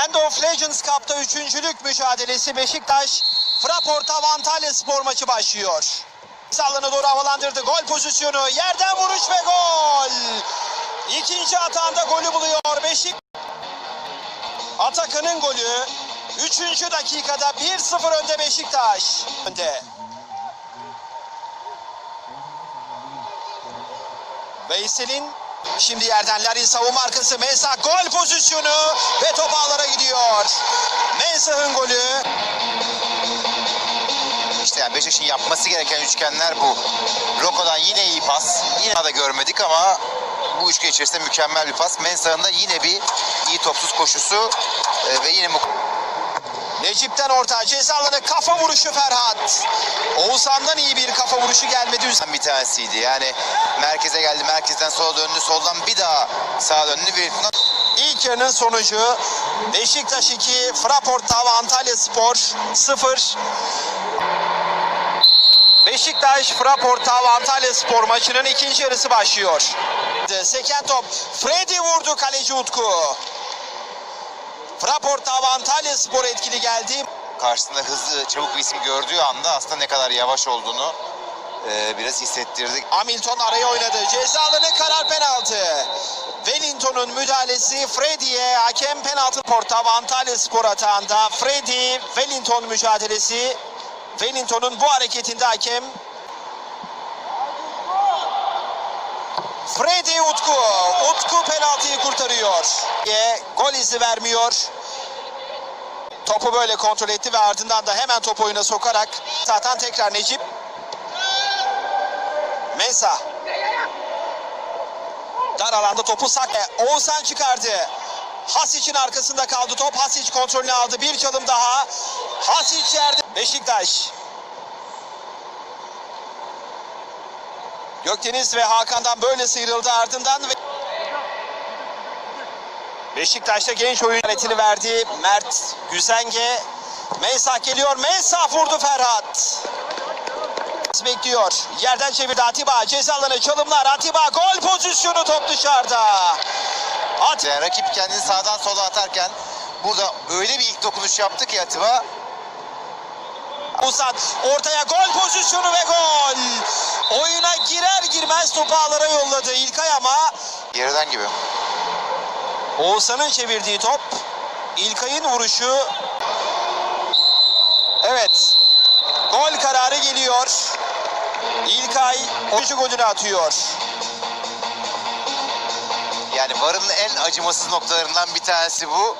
Land of Legends Cup'ta üçüncülük mücadelesi Beşiktaş Fraport Antalya spor maçı başlıyor. Sallını doğru havalandırdı. Gol pozisyonu. Yerden vuruş ve gol. İkinci atağında golü buluyor Beşik. Atakan'ın golü. Üçüncü dakikada 1-0 önde Beşiktaş. Önde. Veysel'in şimdi yerden Larin savunma arkası Mensah gol pozisyonu ve top ağlara gidiyor. Mensah'ın golü. İşte yani Beşiktaş'ın yapması gereken üçgenler bu. Roko'dan yine iyi pas. Yine da görmedik ama bu üçgen içerisinde mükemmel bir pas. Mensah'ın da yine bir iyi topsuz koşusu e, ve yine mu- Necip'ten orta ceza kafa vuruşu Ferhat. Oğuzhan'dan iyi bir kafa vuruşu gelmedi. Bir tanesiydi. Yani merkeze geldi, merkezden sola döndü, soldan bir daha sağa döndü ve İlk yarının sonucu Beşiktaş 2, Fraport Tava Antalya Spor 0. Beşiktaş Fraport Tava Antalya Spor maçının ikinci yarısı başlıyor. Seken top Freddy vurdu kaleci Utku. Fraport Antalya Spor etkili geldi. karşısında hızlı, çabuk bir isim gördüğü anda aslında ne kadar yavaş olduğunu e, biraz hissettirdik. Hamilton araya oynadı. Ceza alanı karar penaltı. Wellington'un müdahalesi Freddy'ye hakem penaltı porta Antalya Spor atağında. Freddy Wellington mücadelesi. Wellington'un bu hareketinde hakem Freddy Utku. Penaltıyı kurtarıyor. E, Gol izi vermiyor. Topu böyle kontrol etti ve ardından da hemen top oyuna sokarak zaten tekrar Necip Mensah. Dar alanda topu sak. Oğuzhan çıkardı. Hasic'in arkasında kaldı top. Hasic kontrolünü aldı. Bir çalım daha. Hasic yerde. Beşiktaş. Gökdeniz ve Hakan'dan böyle sıyrıldı ardından ve Beşiktaş'ta genç oyun aletini verdi. Mert Güzenge. Mensah geliyor. Mensah vurdu Ferhat bekliyor. Yerden çevirdi Atiba. Ceza alanı çalımlar. Atiba gol pozisyonu top dışarıda. Atiba Yani rakip kendini sağdan sola atarken burada öyle bir ilk dokunuş yaptı ki Atiba Uzat ortaya gol pozisyonu ve gol. Oyuna girer girmez topu ağlara yolladı İlkay ama geriden gibi. Oğuzhan'ın çevirdiği top İlkay'ın vuruşu. Evet Gol kararı geliyor. İlkay oyuncu golünü atıyor. Yani varın en acımasız noktalarından bir tanesi bu.